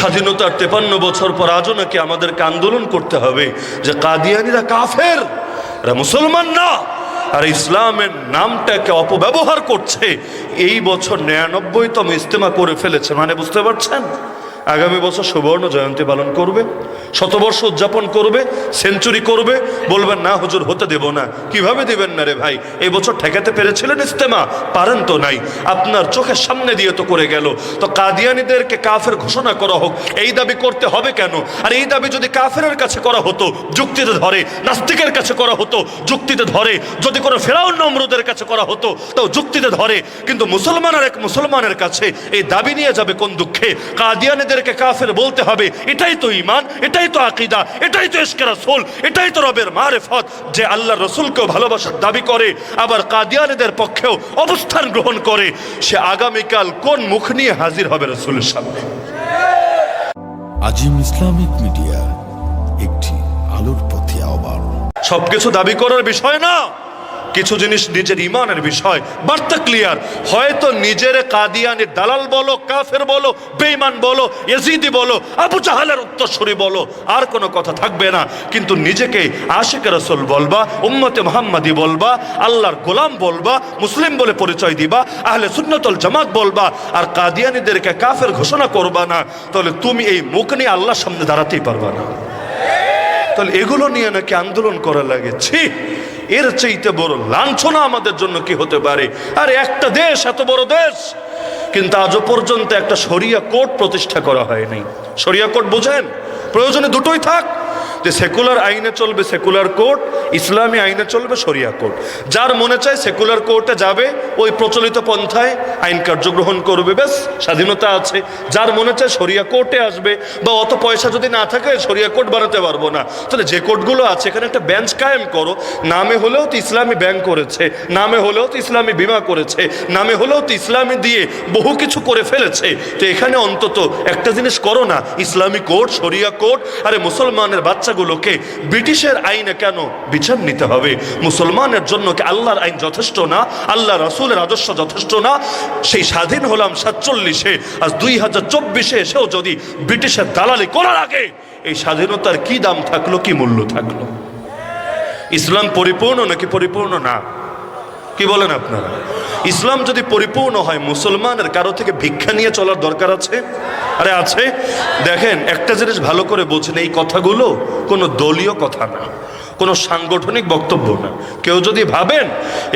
স্বাধীনতার তেপান্ন বছর পর আজও নাকি আমাদেরকে আন্দোলন করতে হবে যে কাদিয়ানিরা কাফের, এরা মুসলমান না, আর ইসলামের নামটাকে অপব্যবহার করছে। এই বছর নিরানব্বইতম ইজতেমা করে ফেলেছে মানে বুঝতে পারছেন? আগামী বছর সুবর্ণ জয়ন্তী পালন করবে, শতবর্ষ উদযাপন করবে, সেঞ্চুরি করবে বলবেন না, হুজুর, হতে দেব না। কীভাবে দিবেন না রে ভাই? এই বছর ঠেকাতে পেরেছিলেন ইস্তেমা পারেন তো নাই। আপনার চোখের সামনে দিয়ে তো করে গেল। তো কাদিয়ানিদেরকে কাফের ঘোষণা করা হোক, এই দাবি করতে হবে কেন? আর এই দাবি যদি কাফেরের কাছে করা হতো, যুক্তিতে ধরে, নাস্তিকের কাছে করা হতো, যুক্তিতে ধরে, যদি কোনো ফেরাউন নমরুদের কাছে করা হতো তাও যুক্তিতে ধরে। কিন্তু মুসলমানের এক মুসলমানের কাছে এই দাবি নিয়ে যাবে কোন দুঃখে? কাদিয়ানিদেরকে কাফের বলতে হবে এটাই তো ইমান এটাই তো আকিদা এটাই তো ইশকে রাসূল এটাই তো রবের মারেফত যে আল্লাহ রসুলকেও ভালোবাসার দাবি করে আবার কাদিয়ানিদের পক্ষেও অবস্থান গ্রহণ করে। সে আগামীকাল কোন মুখ নিয়ে হাজির হবে রসুলের সামনে? আজিম ইসলামিক মিডিয়া একটি আলোর পথে আহ্বান। সবকিছু দাবি করার বিষয় না। কিছু জিনিস নিজের ইমানের বিষয়, বার্তা ক্লিয়ার হয়তো নিজের কাদিয়ানের দালাল বলো, কাফের বলো বেইমান বলো এজিদি বলো, আবু জাহালের উত্তরসূরি বলো, আর কোনো কথা থাকবে না। কিন্তু নিজেকে আশেক রসুল বলবা, উম্মতে মোহাম্মদী বলবা, আল্লাহর গোলাম বলবা, মুসলিম বলে পরিচয় দিবা, আহলে সুন্নতল জামাত বলবা, আর কাদিয়ানিদেরকে কাফের ঘোষণা করবা না, তাহলে তুমি এই মুখ নিয়ে আল্লাহর সামনে দাঁড়াতেই পারবা না। তাহলে এগুলো নিয়ে নাকি আন্দোলন করা লাগে। ছি! এর চাইতে বড় লাঞ্ছনা আমাদের জন্য কি হতে পারে? আর, একটা দেশ, এত বড় দেশ। কিন্তু আজও পর্যন্ত একটা সরিয়া কোর্ট প্রতিষ্ঠা করা হয়নি। সরিয়া কোর্ট বোঝেন? প্রয়োজনে দুটোই থাক। যে সেকুলার আইনে চলবে সেকুলার কোর্ট ইসলামী আইনে চলবে শরিয়া কোর্ট যার মনে চায় সেকুলার কোর্টে যাবে, ওই প্রচলিত পন্থায় আইন কার্যগ্রহণ করবে বেশ স্বাধীনতা আছে। যার মনে চায় শরিয়া কোর্টে আসবে, বা অত পয়সা যদি না থাকে, শরিয়া কোর্ট বানাতে পারব না। তাহলে যে কোর্টগুলো আছে, এখানে একটা বেঞ্চ কায়েম করো। নামে হলেও তো ইসলামী ব্যাংক করেছে, নামে হলেও তো ইসলামী বিমা করেছে, নামে হলেও তো ইসলামী দিয়ে বহু কিছু করে ফেলেছে। তো এখানে অন্তত একটা জিনিস করো না, ইসলামী কোর্ট শরিয়া কোর্ট আরে মুসলমানের বাচ্চাগুলোকে ব্রিটিশের আইনে কেন বিচার নিতে হবে? মুসলমানের জন্য কি আল্লাহর আইন যথেষ্ট না? আল্লাহ রাসুলের আদর্শ যথেষ্ট না? সেই স্বাধীন হলাম সাতচল্লিশে, আজ দুই হাজার চব্বিশে এসেও যদি ব্রিটিশের দালালি করার আগে এই স্বাধীনতার কি দাম থাকল, কি মূল্য থাকল? ইসলাম পরিপূর্ণ নাকি পরিপূর্ণ না? কি বলেন আপনারা? ইসলাম যদি পরিপূর্ণ হয়, মুসলমানের কারও থেকে ভিক্ষা নিয়ে চলার দরকার আছে? আরে আছে। দেখেন, একটা জিনিস ভালো করে বোঝেন, এই কথাগুলো কোনো দলীয় কথা না, কোনো সাংগঠনিক বক্তব্য না। কেউ যদি ভাবেন,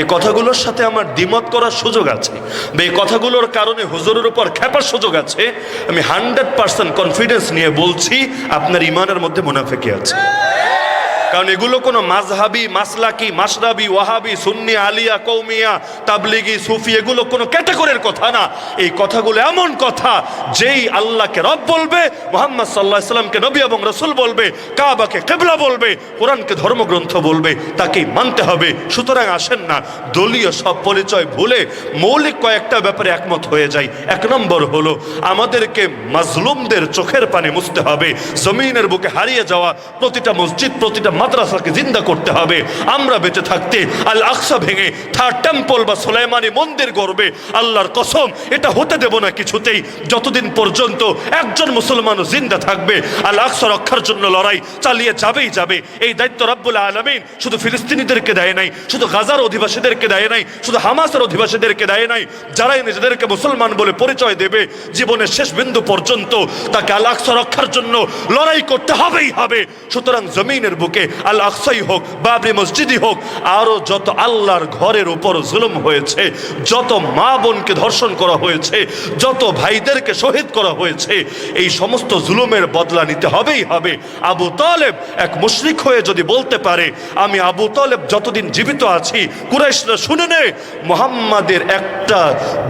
এই কথাগুলোর সাথে আমার দ্বিমত করার সুযোগ আছে বা এই কথাগুলোর কারণে হুজুরের উপর খেপার সুযোগ আছে, আমি হান্ড্রেড পার্সেন্ট কনফিডেন্স নিয়ে বলছি, আপনার ইমানের মধ্যে মুনাফেকি আছে। কারণ এগুলো কোনো মাঝহাবি, মাসলাকি মাসরাবি ওয়াহাবি, সুন্নি, আলিয়া, কৌমিয়া, তাবলিগি, সুফি, এগুলো কোনো ক্যাটাগরির কথা না। এই কথাগুলো এমন কথা যেই আল্লাহকে রব বলবে, মোহাম্মদ সাল্লাহ ইসলামকে নবী এবং রসুল বলবে, কাবাকে কেবলা বলবে, কোরআনকে ধর্মগ্রন্থ বলবে, তাকেই মানতে হবে। সুতরাং আসেন না, দলীয় সব পরিচয় ভুলে মৌলিক কয়েকটা ব্যাপারে একমত হয়ে যায় এক নম্বর হলো, আমাদেরকে মাজলুমদের চোখের পানি মুছতে হবে, জমিনের বুকে হারিয়ে যাওয়া প্রতিটা মসজিদ, প্রতিটা মাদ্রাসাকে জিন্দা করতে হবে। আমরা বেঁচে থাকতে আল আকসা ভেঙে থার্ড টেম্পল বা সোলাইমানি মন্দির গড়বে। আল্লাহর কসম, এটা হতে দেব না কিছুতেই। যতদিন পর্যন্ত একজন মুসলমানও জিন্দা থাকবে আল আকসা রক্ষার জন্য লড়াই চালিয়ে যাবেই যাবে। এই দায়িত্ব রাব্বুল আলমিন শুধু ফিলিস্তিনিদেরকে দেয় নাই, শুধু গাজার অধিবাসীদেরকে দেয় নাই, শুধু হামাসের অধিবাসীদেরকে দেয় নাই, যারাই নিজেদেরকে মুসলমান বলে পরিচয় দেবে, জীবনের শেষ বিন্দু পর্যন্ত তাকে আল আকসা রক্ষার জন্য লড়াই করতে হবেই হবে। সুতরাং জমিনের বুকে আল আকসাই হোক, বাবরি মসজিদই হোক আরও যত আল্লাহর ঘরের উপর জুলুম হয়েছে, যত মা বোনকে ধর্ষণ করা হয়েছে, যত ভাইদেরকে শহীদ করা হয়েছে, এই সমস্ত জুলুমের বদলা নিতে হবেই হবে। আবু তালেব এক মুশরিক হয়ে যদি বলতে পারে, আমি আবু তালেব যতদিন জীবিত আছি, কুরাইশরা শুনে নে, মোহাম্মদের একটা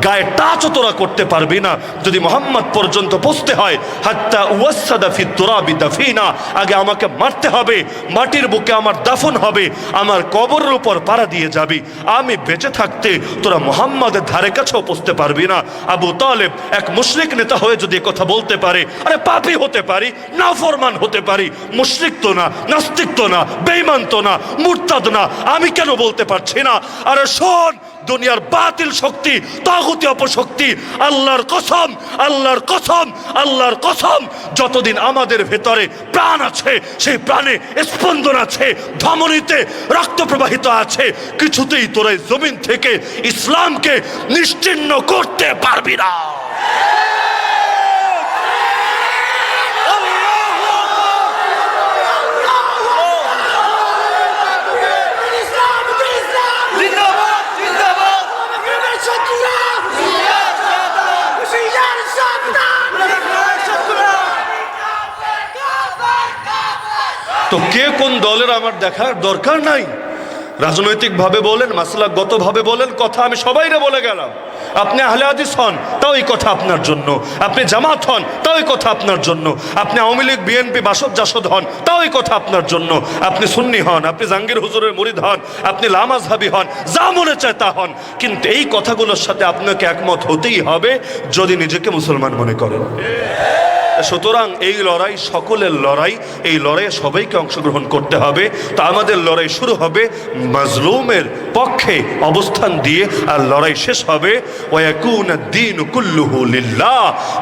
গায়ে টাচও তোরা করতে পারবি না। যদি মোহাম্মদ পর্যন্ত পৌঁছতে হয়, হাত্তা ওয়াসাদা ফি তুরাবি দাফিনা, আগে আমাকে মারতে হবে মাটির বুকে আমার দাফন হবে, আমার কবরের উপর পাড়া দিয়ে যাবি। আমি বেঁচে থাকতে তোরা মোহাম্মদের ধারে কাছেও পৌঁছতে পারবি না। আবু তালেব এক মুশরিক নেতা হয়ে যদি কথা বলতে পারে, আরে পাপি হতে পারি না ফরমান হতে পারি, মুশরিক তো না, নাস্তিক তো না বেইমান তো না, মুরতাদ না, আমি কেন বলতে পারছি না? আরে শোন দুনিয়ার বাতিল শক্তি, তাগুতি অপশক্তি, আল্লাহর কসম আল্লাহর কসম আল্লাহর কসম, যতদিন আমাদের ভেতরে প্রাণ আছে, সেই প্রাণে স্পন্দন আছে, ধমনীতে রক্ত প্রবাহিত আছে, কিছুতেই তোরা জমিন থেকে ইসলামকে নিশ্চিহ্ন করতে পারবি না। তো কে কোন দলের আমার দেখার দরকার নাই? রাজনৈতিকভাবে বলেন মাসলাগতভাবে বলেন, কথা আমি সবাইরে বলে গেলাম। আপনি আহলে হন, তাও এই কথা আপনার জন্য। আপনি জামাত হন, তাও এই কথা আপনার জন্য। আপনি আওয়ামী লীগ, বিএনপি বাসদ জাসদ হন, তাও এই কথা আপনার জন্য। আপনি সুন্নি হন, আপনি জাহাঙ্গীর হুজুরের মুরিদ হন, আপনি লামাজহাবি হন, যা মনে চায় তা হন। কিন্তু এই কথাগুলোর সাথে আপনাকে একমত হতেই হবে যদি নিজেকে মুসলমান মনে করেন। সুতরাং এই লড়াই সকলের লড়াই, এই লড়াইয়ে সবাইকে অংশগ্রহণ করতে হবে। তা আমাদের লড়াই শুরু হবে মাজলুমের পক্ষে অবস্থান দিয়ে, আর লড়াই শেষ হবে, ওয়াকুন দিন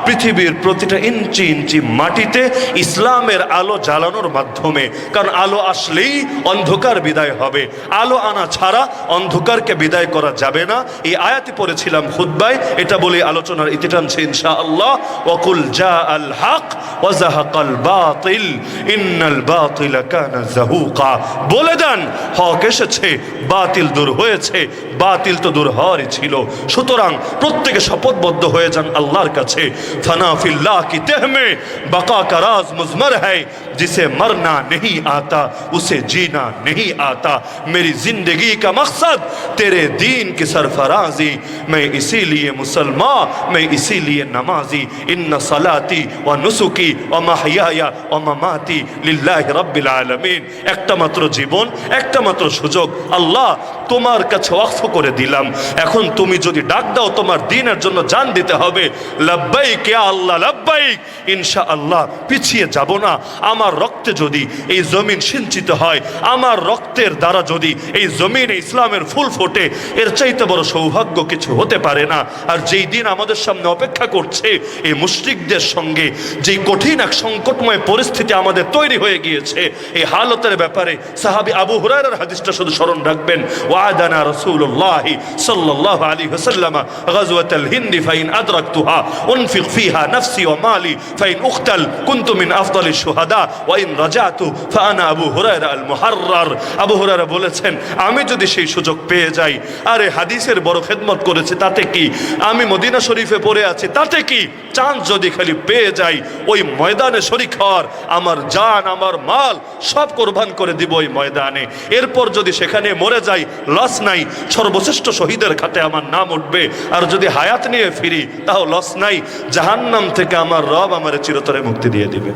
পৃথিবীর প্রতিটা ইঞ্চি ইঞ্চি মাটিতে ইসলামের আলো জ্বালানোর মাধ্যমে। কারণ আলো আসলেই অন্ধকার বিদায় হবে। আলো আনা ছাড়া অন্ধকারকে বিদায় করা যাবে না। এই আয়াতি পড়েছিলাম খুদ্বায় এটা বলে আলোচনার ইতি টানছে ইনশা আল্লাহ ওকুল জা আল হক ওয়াজাহাক আল বাতিল, ইন্নাল বাতিল কানা জাহুকা। বলে দেন, হক এসেছে, বাতিল দূর হয়েছে বাতিল তো দূর হওয়ারই ছিল সুতরাং প্রত্যেকে শপথবদ্ধ হয়ে যান আল্লাহর কাছে ফানা ফিল্লাহ কি তেহমে बका का राज मुजमर है जिसे मरना नहीं आता उसे जीना नहीं आता मेरी जिंदगी का मकसद तेरे दीन की सरफराजी मैं इसीलिए मुसलमान मैं इसीलिए नमाजी इन सलाती व नुसुकी व মাহিয়া ও মামাতি লিল্লাহি রাব্বিল আলামিন একটা মাত্র জীবন একটা মাত্র সুযোগ আল্লাহ তোমার কাছে ওয়াকফ করে দিলাম। এখন তুমি যদি ডাক দাও, তোমার দিনের জন্য জান দিতে হবে। লাব্বাইক ইয়া আল্লাহ, লাব্বাইক। ইনশা আল্লাহ পিছিয়ে যাব না। আমার রক্তে যদি এই জমিন সিঞ্চিত হয়, আমার রক্তের দ্বারা যদি এই জমিনে ইসলামের ফুল ফোটে, এর চাইতে বড় সৌভাগ্য কিছু হতে পারে না। আর যেই দিন আমাদের সামনে অপেক্ষা করছে, এই মুশ্রিকদের সঙ্গে, যেই কঠিন এক সংকটময় পরিস্থিতি আমাদের তৈরি হয়ে গিয়েছে, এই হালতের ব্যাপারে সাহাবি আবু হুরায়রার হাদিসটা শুধু স্মরণ রাখবেন। ওয়াদানা রাসূলুল্লাহ। আলাইহি ওয়াসাল্লাম গাজওয়াতাল হিন্দ ফাইন আদরাকতুহা উনফিক ফিহা নাফসি ওয়া মালি ফাইন উখতাল, কুনতু মিন আফদালিশ শুহাদা, ওয়া ইন রাজাতু ফাআনা আবু হুরায়রা আল মুহাররার আবু হুরায়রা বলেছেন, আমি যদি সেই সুযোগ পেয়ে যাই, আরে হাদিসের বড় খেদমত করেছে, তাতে কি? আমি মদিনা শরীফে পড়ে আছি, তাতে কি? চান্স যদি খালি পেয়ে যাই, ওই ময়দানে শরিক হওয়ার আমার জান, আমার মাল সব কোরবান করে দিব ওই ময়দানে। এরপর যদি সেখানে মরে যাই, লস নাই সর্বশ্রেষ্ঠ শহীদের খাতে আমার নাম উঠবে। আর যদি হায়াত নিয়ে ফিরি, তাও লস নাই। জাহান্নাম থেকে আমার রব আমার চিরতরে মুক্তি দিয়ে দিবে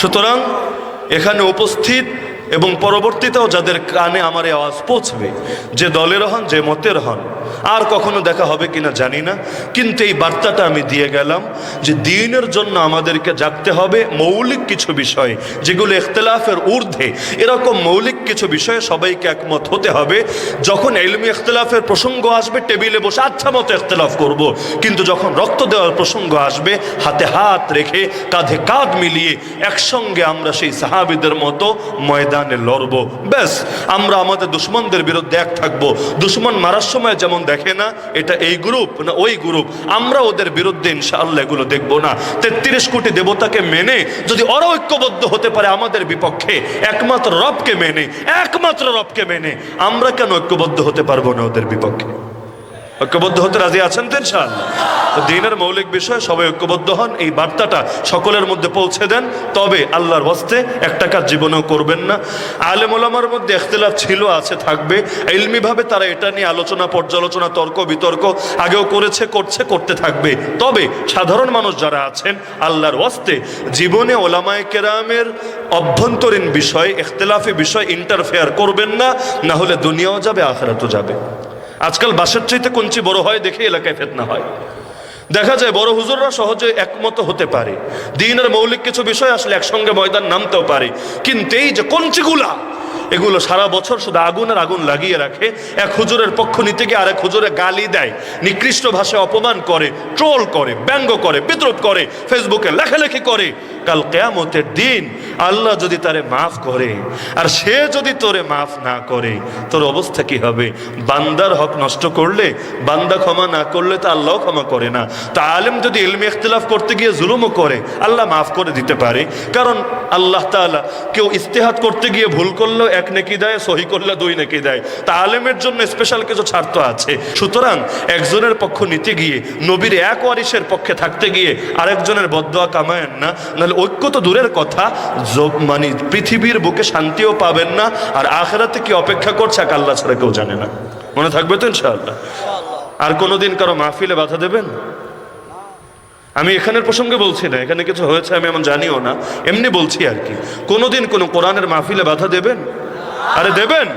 সুতরাং এখানে উপস্থিত এবং পরবর্তীতেও যাদের কানে আমার আওয়াজ পৌঁছবে, যে দলের হন, যে মতের হন, আর কখনো দেখা হবে কিনা জানি না, কিন্তু এই বার্তাটা আমি দিয়ে গেলাম যে দিনের জন্য আমাদেরকে জাগতে হবে মৌলিক কিছু বিষয়, যেগুলো ইখতলাফের ঊর্ধ্বে এরকম মৌলিক কিছু বিষয়ে সবাইকে একমত হতে হবে যখন এলমি ইখতলাফের প্রসঙ্গ আসবে, টেবিলে বসে আচ্ছা মতো ইখতলাফ করব। কিন্তু যখন রক্ত দেওয়ার প্রসঙ্গ আসবে, হাতে হাত রেখে কাঁধে কাঁধ মিলিয়ে একসঙ্গে আমরা সেই সাহাবিদের মতো ময়দানে লড়ব। ব্যাস, আমরা আমাদের দুশ্মনদের বিরুদ্ধে এক থাকব। দুশ্মন মারার সময় যেমন দেখে না, এটা এই গ্রুপ না ওই গ্রুপ আমরা ওদের বিরুদ্ধে ইনশাআল্লাহ এগুলো দেখব না। তেত্রিশ কোটি দেবতাকে মেনে যদি ওরা ঐক্যবদ্ধ হতে পারে আমাদের বিপক্ষে, একমাত্র রবকে মেনে, একমাত্র রবকে মেনে, আমরা কেন ঐক্যবদ্ধ হতে পারব না ওদের বিপক্ষে? ঐক্যবদ্ধ হতে রাজি আছেন তো ইনশাআল্লাহ? দিনের মৌলিক বিষয়, সবাই ঐক্যবদ্ধ হন, এই বার্তাটা সকলের মধ্যে পৌঁছে দেন, তবে আল্লাহর বস্তে একটা কাজ জীবনেও করবেন না। আলেম ওলামার মধ্যে এখতলাফ ছিল, আছে, থাকবে। ইলমিভাবে তারা এটা নিয়ে আলোচনা, পর্যালোচনা, তর্ক, বিতর্ক আগেও করেছে, করছে, করতে থাকবে। তবে সাধারণ মানুষ যারা আছেন, আল্লাহর ওয়াস্তে জীবনে ওলামায় কেরামের অভ্যন্তরীণ বিষয়, এখতলাফি বিষয় ইন্টারফেয়ার করবেন না না হলে দুনিয়াও যাবে, আখেরাতও যাবে। আজকাল বাসের চাইতে কঞ্চি বড় হয় দেখে এলাকায় ফেতনা হয়। দেখা যায় বড় হুজুররা সহজে একমত হতে পারে। দিনের মৌলিক কিছু বিষয় আসলে একসঙ্গে ময়দান নামতেও পারে। কিন্তু এই যে কঞ্চিগুলা, এগুলো সারা বছর শুধু আগুন আর আগুন লাগিয়ে রাখে। এক হুজুরের পক্ষ নিতে গিয়ে আরেক হুজুরে গালি দেয়, নিকৃষ্ট ভাষায় অপমান করে, ট্রোল করে, ব্যঙ্গ করে বিদ্রোপ করে, ফেসবুকে লেখালেখি করে। কাল কেয়ামতের দিন আল্লাহ যদি তারে মাফ করে, আর সে যদি তোরে মাফ না করে, তোর অবস্থা কি হবে? বান্দার হক নষ্ট করলে, বান্দা ক্ষমা না করলে তো আল্লাহ ক্ষমা করে না। তা আলেম যদি ইলমে ইখতিলাফ করতে গিয়ে জুলুমও করে, আল্লাহ মাফ করে দিতে পারে। কারণ আল্লাহ তাআলা কেউ ইস্তেহাত করতে গিয়ে ভুল করলেও এক নেকি দেয়, সহি করলে দুই নেকি দেয়। তা আলেমের জন্য স্পেশাল কিছু ছাড় আছে। সুতরাং একজনের পক্ষ নিতে গিয়ে, নবীর এক ওয়ারিসের পক্ষে থাকতে গিয়ে আরেকজনের বদোয়া কামায়েন না, নাহলে ঐক্য তো দূরের কথা। মানে পৃথিবীর বুকে শান্তিও পাবেন না, আর আখেরাতে কি অপেক্ষা করছে এক আল্লাহ ছাড়া কেউ জানে না। মনে থাকবে তো ইনশাআল্লাহ? আর কোনোদিন কারও মাহফিলে বাধা দেবেন? আমি এখানের প্রসঙ্গে বলছি না, এখানে কিছু হয়েছে আমি এমন জানিও না। এমনি বলছি আর কি। কোনোদিন কোনো কোরআনের মাহফিলে বাধা দেবেন? আরে দেবেন?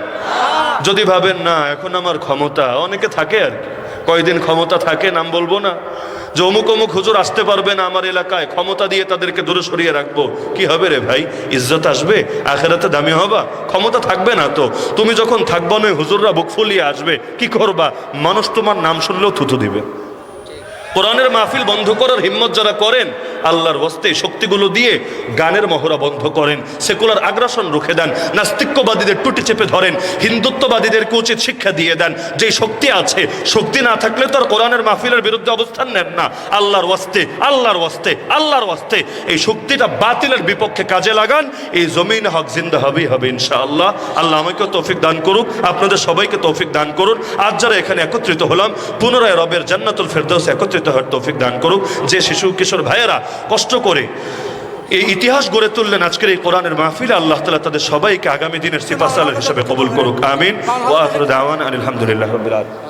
যদি ভাবেন, না, এখন আমার ক্ষমতা, অনেকে থাকে আর কি। কয়দিন ক্ষমতা থাকে নাম বলব না। যে অমুক অমুক হুজুর আসতে পারবে না আমার এলাকায়, ক্ষমতা দিয়ে তাদেরকে দূরে সরিয়ে রাখব। কি হবে রে ভাই? ইজ্জত আসবে? আখেরাতে দামি হবা? ক্ষমতা থাকবে না তো। তুমি যখন থাকবা নয় হুজুররা বুক ফুলিয়ে আসবে। কি করবা? মানুষ তোমার নাম শুনলেও থুতু দিবে। কোরআনের মাহফিল বন্ধ করার হিম্মত যারা করেন আল্লাহর বস্তে শক্তিগুলো দিয়ে গানের মহড়া বন্ধ করেন, সেকুলার আগ্রাসন রুখে দেন, নাস্তিক্যবাদীদের টুটি চেপে ধরেন হিন্দুত্ববাদীদেরকে উচিত শিক্ষা দিয়ে দেন। যে শক্তি আছে, শক্তি না থাকলে তো আর কোরআনের মাহফিলের বিরুদ্ধে অবস্থান নেন না। আল্লাহর ওয়াস্তে আল্লাহর ওয়াস্তে আল্লাহর ওয়াস্তে এই শক্তিটা বাতিলের বিপক্ষে কাজে লাগান, এই জমিন হক জিন্দা হবেই হবে ইনশাআল্লাহ। আল্লাহ আমাকেও তৌফিক দান করুক, আপনাদের সবাইকে তৌফিক দান করুন। আজ যারা এখানে একত্রিত হলাম, পুনরায় রবের জান্নাতুল ফেরদৌস একত্রিত হওয়ার তৌফিক দান করুক। যে শিশু, কিশোর ভাইয়েরা কষ্ট করে। এই ইতিহাস গড়ে তুললেন আজকের এই কোরআনের মাহফিলে আল্লাহ তালা তাদের সবাইকে আগামী দিনের সিপাসালের হিসেবে কবুল করুক। আমিন। আলহামদুলিল্লাহ